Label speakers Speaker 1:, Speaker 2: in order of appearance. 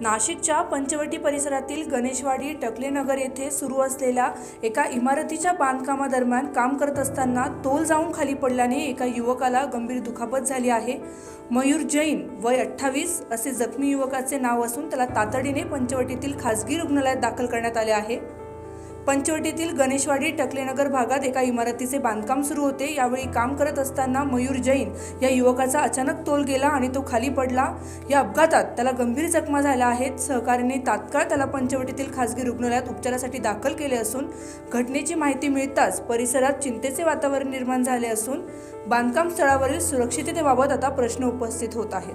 Speaker 1: नाशिकच्या पंचवटी परिसरातील गणेशवाडी टकलेनगर येथे सुरू असलेल्या एका इमारतीच्या बांधकामादरम्यान काम करत असताना तोल जाऊन खाली पडल्याने एका युवकाला गंभीर दुखापत झाली आहे. मयूर जैन वय अठ्ठावीस असे जखमी युवकाचे नाव असून त्याला तातडीने पंचवटीतील खासगी रुग्णालयात दाखल करण्यात आले आहे. पंचवटीतील गणेशवाडी टकलेनगर भागात एका इमारतीचे बांधकाम सुरू होते. यावेळी काम करत असताना मयूर जैन या युवकाचा अचानक तोल गेला आणि तो खाली पडला. या अपघातात त्याला गंभीर जखमा झाल्या आहेत. सहकार्याने तात्काळ त्याला पंचवटीतील खासगी रुग्णालयात उपचारासाठी दाखल केले असून घटनेची माहिती मिळताच परिसरात चिंतेचे वातावरण निर्माण झाले असून बांधकाम स्थळावरील सुरक्षिततेबाबत आता प्रश्न उपस्थित होत आहेत.